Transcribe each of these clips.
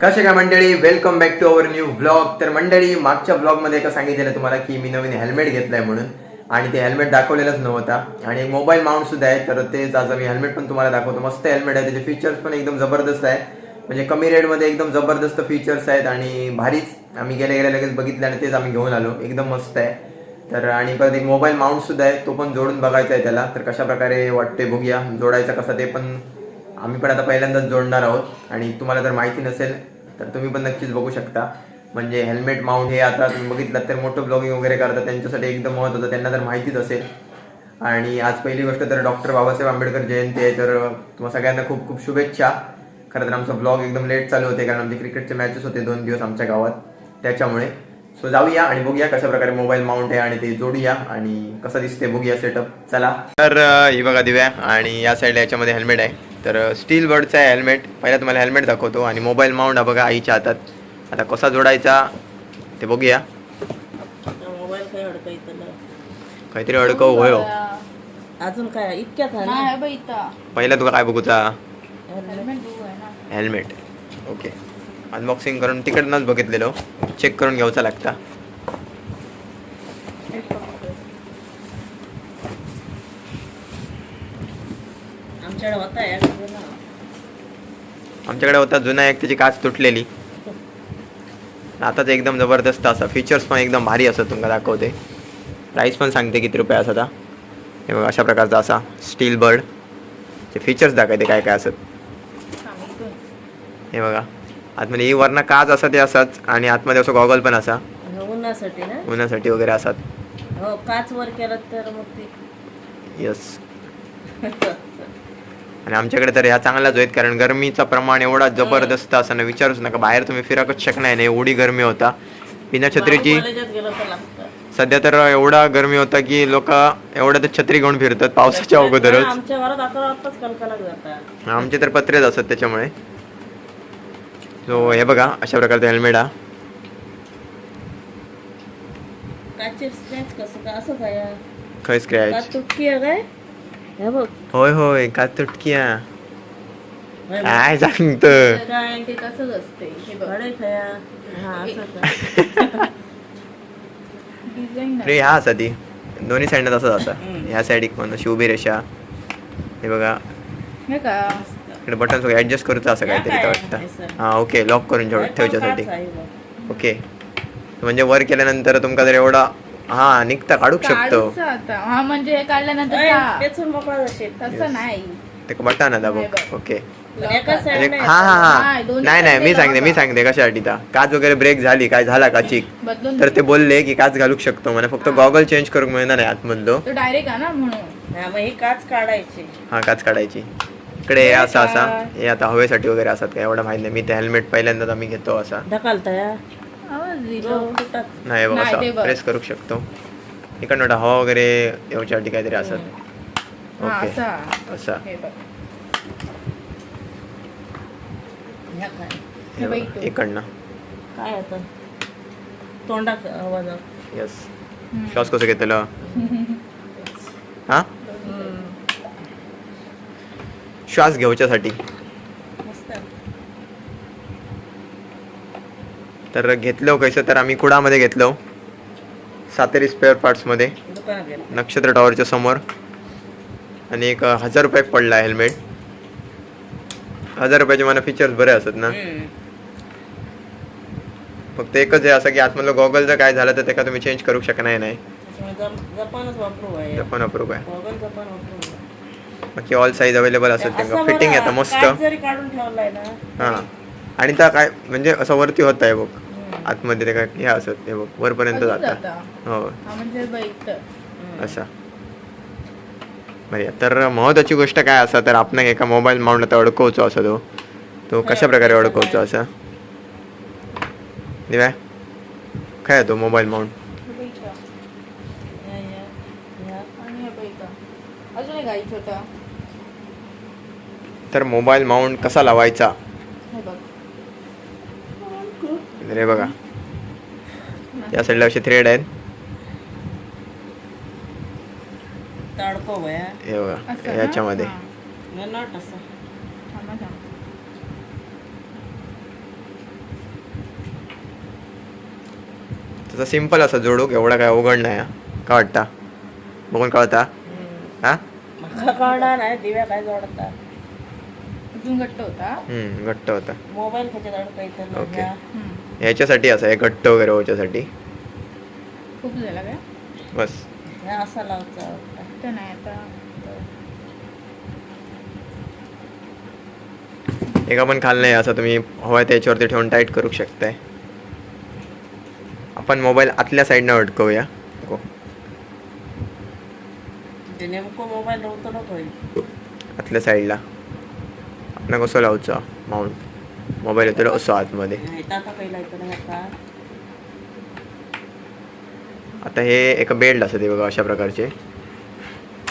कसे काय मंडळी? Welcome back to our new blog तर मंडळी मागच्या ब्लॉगमध्ये एका सांगितलेलं तुम्हाला की मी नवीन हेल्मेट घेतलंय म्हणून. आणि ते हेल्मेट दाखवलेलंच नव्हता. आणि एक मोबाईल माउंट सुद्धा आहे. तर तेच आज मी हेल्मेट पण तुम्हाला दाखवतो. मस्त हेल्मेट आहे. त्याचे फीचर्स पण एकदम जबरदस्त आहे. म्हणजे कमी रेटमध्ये एकदम जबरदस्त फीचर्स आहेत. आणि भारीच आम्ही गेल्या गेल्या लगेच बघितलं आणि तेच आम्ही घेऊन आलो. एकदम मस्त आहे. तर आणि परत एक मोबाईल माउंट सुद्धा आहे. तो पण जोडून बघायचा आहे त्याला. तर कशा प्रकारे वाटते बघूया. जोडायचा कसा ते पण आम्ही पण आता पहिल्यांदाच जोडणार आहोत. आणि तुम्हाला जर माहिती नसेल तर तुम्ही पण नक्कीच बघू शकता. म्हणजे हेल्मेट माउंट हे आता तुम्ही बघितलं तर मोठं ब्लॉगिंग वगैरे करतात. त्यांच्यासाठी एकदम महत्त्वाचं त्यांना जर माहितीच असेल. आणि आज पहिली गोष्ट तर डॉक्टर बाबासाहेब आंबेडकर जयंती आहे. तर तुम्हाला सगळ्यांना खूप खूप शुभेच्छा. खरं तर आमचा ब्लॉग एकदम लेट चालू होते कारण आमचे क्रिकेटचे मॅचेस होते दोन दिवस आमच्या गावात. त्याच्यामुळे. सो जाऊया आणि बघूया कशा प्रकारे मोबाईल माउंट आहे आणि ते जोडूया. आणि कसं दिसते बघूया सेटअप चला. तर ही बघा दिव्या. आणि या साईडला याच्यामध्ये हेल्मेट आहे. तर स्टील बर्डचं आहे हेल्मेट पहिला तुम्हाला हेल्मेट दाखवतो आणि मोबाईल माउंट हा बघा आईच्या हातात. आता कसा जोडायचा ते बघूया. काहीतरी अडकव होय हो. अजून काय इथं. पहिला तुला काय बघूचा हेल्मेट. बघू आहे ना. हेल्मेट. ओके. अनबॉक्सिंग करून तिकडनंच बघितलेलो. चेक करून घ्यायचा लागता. आमच्याकडे होता आमच्याकडे जुना एक त्याची काच तुटलेली. आताच एकदम जबरदस्त असा. फीचर्स पण एकदम भारी असत तुमका दाखवते. प्राईस पण सांगते किती रुपये असत हा. बघा अशा प्रकारचा असा. स्टील बर्ड ते फीचर्स दाखवते काय काय असत. हे बघा. आतमध्ये ही वरनं काच असा ते असत आणि आतमध्ये असं गॉगल पण असा. उन्हासाठी ना? उन्हासाठी वगैरे असतात हो काच वर केलं तर मग ते यस आणि आमच्याकडे तर ह्या चांगल्याच आहेत कारण गरमीचं प्रमाण एवढा जबरदस्त असं विचारूच नका. बाहेर तुम्ही फिरकच शकणार नाही. एवढी गरमी होता. बिना छत्रीची सध्या तर एवढा गरमी होता की लोक एवढ्या तर छत्री घेऊन फिरतात पावसाच्या अगोदरच. आमचे तर पत्रेच असतात त्याच्यामुळे. सो हे बघा अशा प्रकारचं हेल्मेट हा. खय स्क्रॅच काच तुटकी आहे काय हे बघ होय होय का तुटकिया. काय सांगत काय ते तसंच असते हे बघ घडे खया हा असं काय डिझाईन रे हा असा ती दोन्ही साईडनं तसंच असा. ह्या साईड एक म्हणून शिवबी रेषा हे बघा हे का इकडे बटन सगळं ऍडजस्ट करूचं असं काहीतरी काय? वाटतं. हा ओके लॉक करून ठेव ठेवच्यासाठी. ओके म्हणजे वर केल्यानंतर तुमका जर एवढा हा निघता काढू शकतो. काढूचं आता. हा म्हणजे हे. काढल्यानंतर का? मोकळा जाशील तसं नाही. ते बटन आता बघ नाही बघ. ओके. पण एका म्हणजे साईडने हा हा हा. नाही, दोन्ही नाही नाही मी side सांगते मी. सांगते कशासाठी ता. काच वगैरे ब्रेक झाली काय झाला का चिक बदलून तर ते बोलले की काच घालू शकतो मला फक्त गॉगल चेंज करून मिळणार नाही आतमधलो. तो डायरेक्ट आहे ना म्हणून. हा मग ही काच काढायची. हा काच काढायची. इकडे हे असं असा. हे आता हवेसाठी वगैरे असतात काय एवढं माहीत नाही. मी ते हेल्मेट पहिल्यांदाच आम्ही घेतो असा. ढकलता या फुटत नाही बघ असं. प्रेस करू शकतो. इकडनं हवा वगैरे याच्यासाठी काहीतरी असत हा ओके. असा. हे हे हे. इकडनं. काय आता? तोंडात आवाज यस श्वास कसं घेतलं? हा? श्वास घेऊच्यासाठी मस्त तर घेतलो कसं तर आम्ही कुडामध्ये घेतलो सातेरी स्पेअर पार्ट्समध्ये नक्षत्र टॉवरच्या समोर. आणि एक हजार रुपयाक पडला हेल्मेट हजार रुपयाचे मला फीचर्स बरे असत ना. फक्त एकच आहे असं की आतमधलं गॉगल जर काय झालं तर त्याला तुम्ही चेंज करू शकणार नाही त्याच्यामुळे जप- जपानच वापरू आहे ते पण अप्रूव्ह आहे जपान. बाकी ऑल साईज अवेलेबल असत असं त्यांना फिटिंग येतं मस्त हां. आणि त्या काय म्हणजे असं वरती होत आहे बघ. आतमध्ये ते काय हे असत हे बघ वरपर्यंत जाता. हो. हा म्हणजे. असा. बरे तर महत्वाची गोष्ट काय असा तर आपण एका मोबाईल माउंट आता अडकवचो असा तो. तो कशा प्रकारे अडकवचो असा? दिव्या काय तो मोबाईल माउंट हे हे तर मोबाईल माउंट कसा लावायचा? हे रे बघा. या साईडला असे थ्रेड आहेत. याच्यामध्ये. तसं सिंपल असं जोडूक एवढा काय अवघड नाही का वाटता? बघून कळता हा? दिव्या काय जोडतात अजून घट्ट होता. हम्म, घट्ट होता. मोबाईल अडकायचं ओके. हम्म. ह्याच्यासाठी असं आहे घट्ट वगैरे व्हायच्यासाठी. खूप झाला काय? बस. असा लावचा नाही आता एका पण खाल नाही असं तुम्ही हवं त्याच्यावरती ठेवून टाईट करू शकताय. आपण मोबाईल आतल्या साईडनं अडकवूया. नको ते नेमकं मोबाईल होईल आतल्या साईडला आपण कसं लावचं? माउंट मोबाईल येतो असं आतमध्ये. आता हे एक बेल्ट असतं ते बघा अशा प्रकारचे.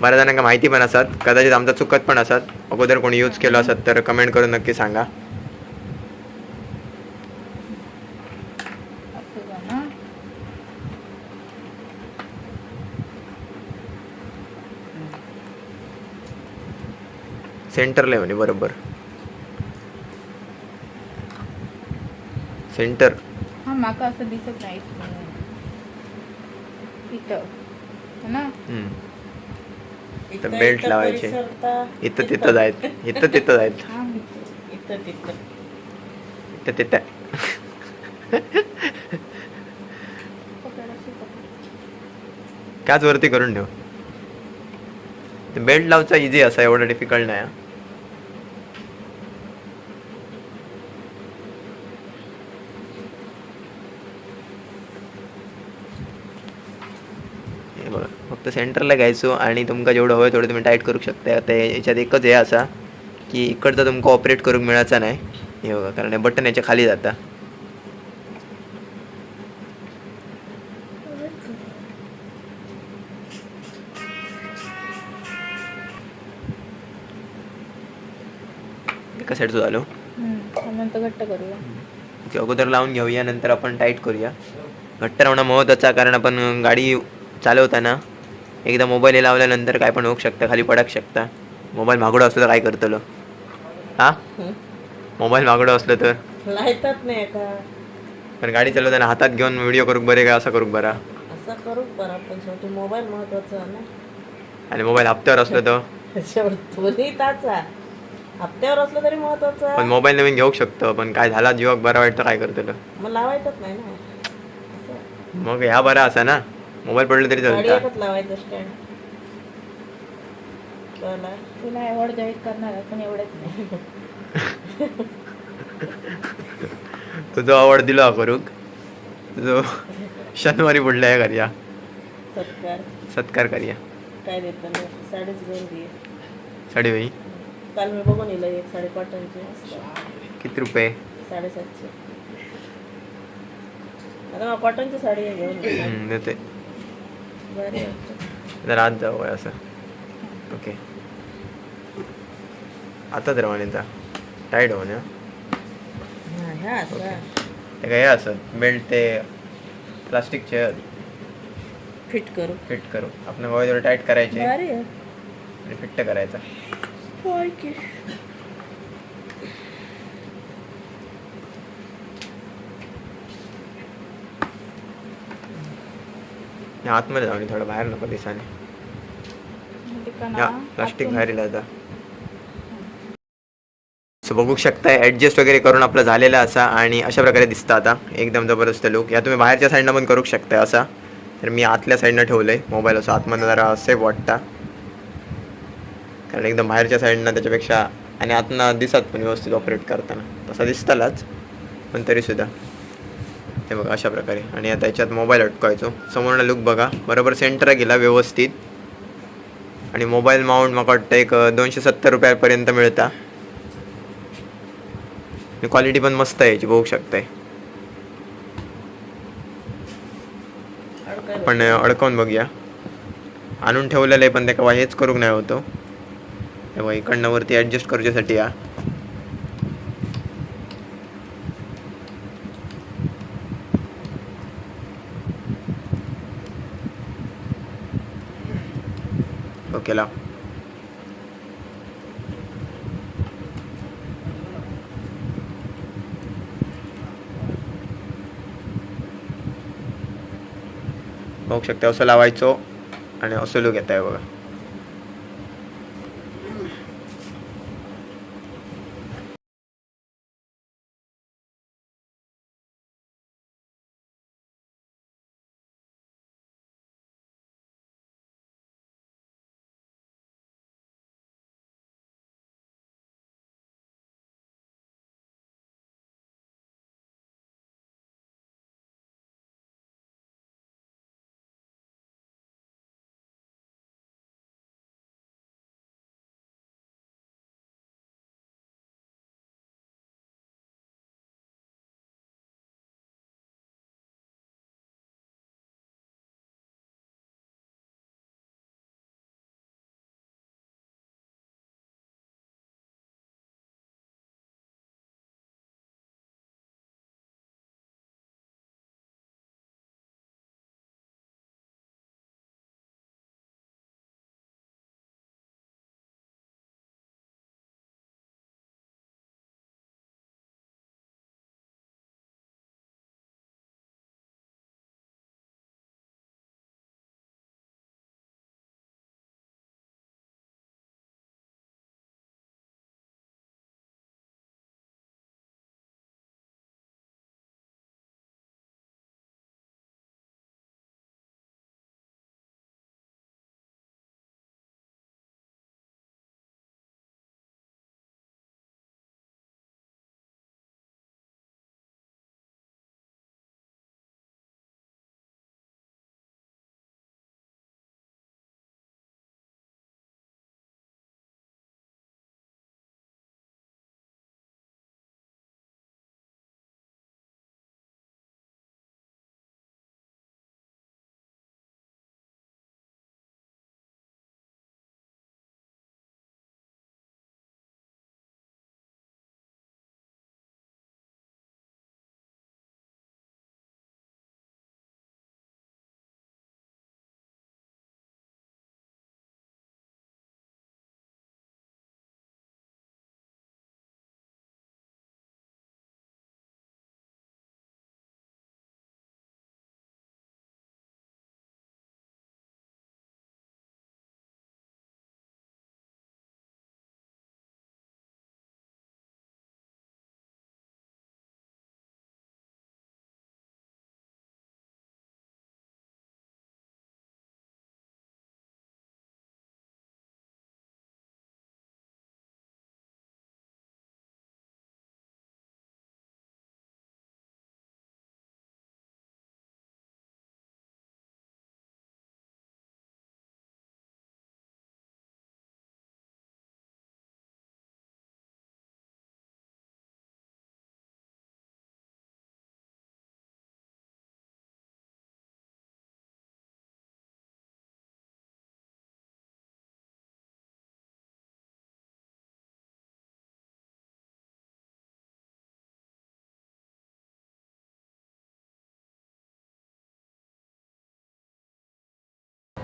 बऱ्याच जणांना माहिती पण असतात. कदाचित आमचा चुकत पण असतात. अगोदर कोणी यूज केलं असत तर कमेंट करून नक्की सांगा. ना. सेंटरला आहे म्हणे बरोबर. सेंटर. हा माका असं दिसत नाही. इथं. हो ना? तर बेल्ट लावायचे. इथं तिथं जायत इथं तिथं जायत हा इथं. इथं तिथं. इथं तिथं. पकड. त्याच वरती करून ठेव. बेल्ट लावचा इझी असा एवढं डिफिकल्ट नाही. हे बघा फक्त सेंटरला घ्यायचो आणि तुमका जेवढं हवं तेवढं तुम्ही टाईट करू शकता. हे- याच्यात एकच हे असा की इकडचं तुमका ऑपरेट करूक मिळायचा नाही. हे बघा कारण हे बटन याच्या खाली जाता. एका साईडचं झालो. घट्ट करूया. ओके अगोदर लावून घेऊया नंतर आपण टाईट करूया. घट्ट राहणं महत्त्वाचं कारण आपण गाडी चालवताना एकदा मोबाईल लावल्यानंतर काय पण होऊ शकतं खाली पडक शकता. मोबाईल मागडो असलं तर काय करतलो? हा? मोबाईल मागडो असलं तर? नाही पण गाडी चालवताना हातात घेऊन व्हिडिओ करूक बरे का असं करूक बरा? असं करू बरं पण शेवटी मोबाईल महत्त्वाचा आहे ना. आणि मोबाईल हप्त्यावर असलं तर? शेवट दोन्ही ताचा हप्त्यावर असलं तरी महत्वाचं. पण मोबाईल नवीन घेऊ शकतो पण काय झाला जीवाक बरा वाईट तर काय करतलो? मग लावायचंच नाही ना. मग ह्या बरा असा ना? मोबाईल पडलं तरी चालता. एकच लावायचं स्टँड तुला आवड जाहीर करणार पण एवढंच नाही. तुझं आवड दिलो करूक तुझं शनिवारी पडला आहे करूया सत्कार. सत्कार करूया काय साडीच घेऊन दे. साडी बाई. काल मी बघून येईल एक साडी कॉटनची किती रुपये? साडेसातशे. आता कॉटनची साडी आहे घेऊन देते. जरा आत जाऊ असं. ओके. आता तर म्हणे टाईट हो ना हा, ह्या असं. ते काय हे असं. बेल्ट ते प्लास्टिकचे फिट करू. फिट करू. आपण हवं टाईट करायचे. आणि फिट्ट करायचा. होय हे आतमध्ये जाऊन थोडं बाहेर नको दिसाने या प्लास्टिक बाहेर आता सो बघू शकताय ॲडजस्ट वगैरे करून आपलं झालेलं असा आणि अशा प्रकारे दिसतं आता. एकदम जबरदस्त लुक या तुम्ही बाहेरच्या साईडनं पण करू शकताय असा. तर मी आतल्या साईडनं ठेवलं आहे मोबाईल असं आतमध्ये जरा सेफ वाटता. कारण एकदम बाहेरच्या साईडनं त्याच्यापेक्षा आणि आतनं दिसत पण व्यवस्थित ऑपरेट करताना. तसा दिसतालाच पण तरीसुद्धा हे बघा अशा प्रकारे. आणि आता याच्यात मोबाईल अटकायचो समोरनं लुक बघा. बरोबर सेंटर गेला व्यवस्थित. आणि मोबाईल माउंट म्हाका वाटतं एक दोनशे सत्तर रुपयापर्यंत मिळता. क्वालिटी पण मस्त आहे याची बघू शकताय. अडकायला. पण अडकवून बघूया. आणून ठेवलेलं आहे पण ते हेच करूक नाही होतो. तेव्हा इकडनं वरती ॲडजस्ट करूच्यासाठी या केला. बघू शकता असं लावायचो आणि असं लोक येत आहे बघा.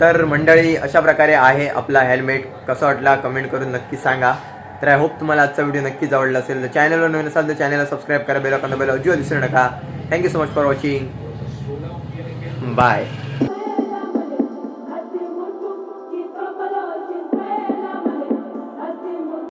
तर मंडळी अशा प्रकारे आहे आपला हेल्मेट कसं वाटला कमेंट करून नक्की सांगा. तर आय होप तुम्हाला आजचा व्हिडिओ नक्कीच आवडला असेल. तर चॅनलवर नवीन असाल तर चॅनलला सबस्क्राईब करा बेल बेल अजिबात विसरू नका. Thank you so much for watching bye